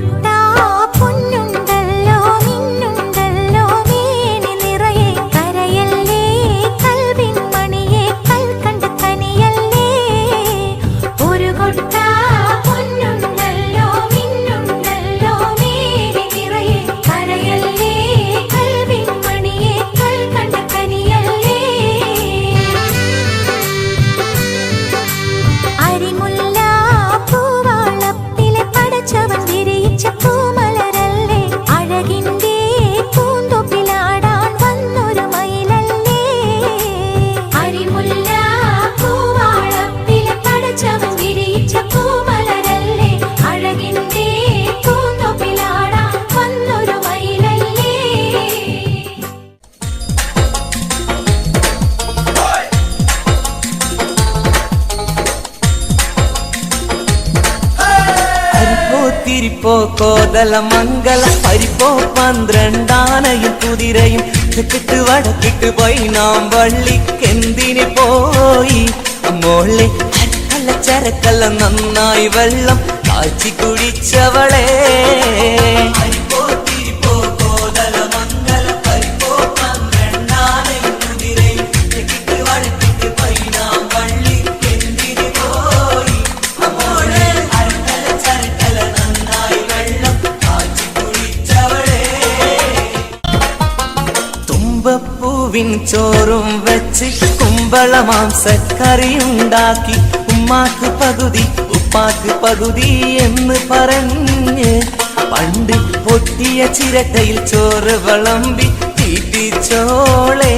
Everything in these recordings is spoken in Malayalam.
con. പൂത്തിരിപ്പോ കോതല മംഗല പരിപ്പോ പന്ത്രണ്ടാനയും കുതിരയും തെക്കിട്ട് വടക്കിട്ട് പോയി നാം വള്ളിക്കെന്തിന് പോയി മോളെ ചരക്കല്ല നന്നായി വെള്ളം കാച്ചി കുടിച്ചവളേ കുമ്പപ്പൂവിൻ ചോറും വെച്ച് കുമ്പള മാംസക്കറിയുണ്ടാക്കി. ഉമ്മാക്ക് പകുതി ഉപ്പാക്ക് പകുതി എന്ന് പറഞ്ഞ് പണ്ട് പൊട്ടിയ ചിരട്ടയിൽ ചോറ് വിളമ്പി തീറ്റിച്ചോളേ.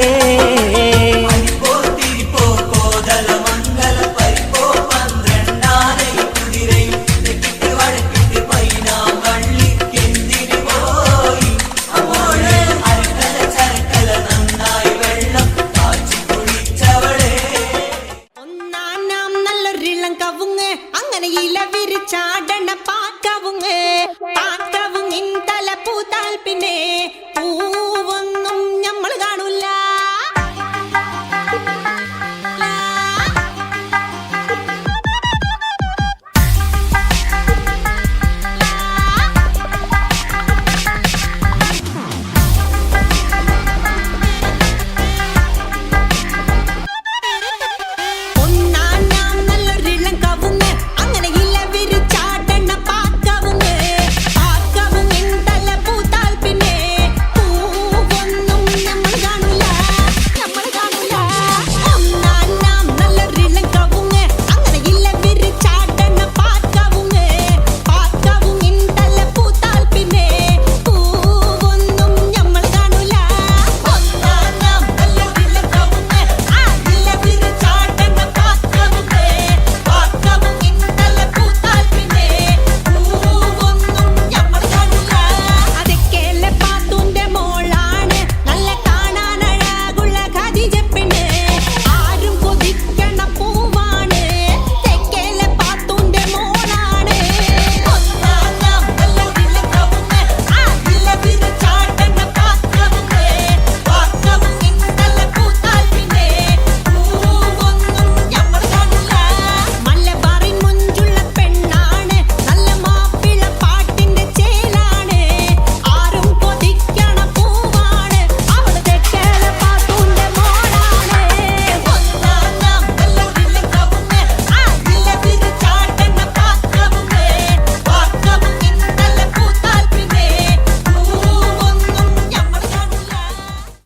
നിലവിരി ചാടണ പാക്കവും താക്കവും ഇൻ തല പൂതാൽ പിന്നെ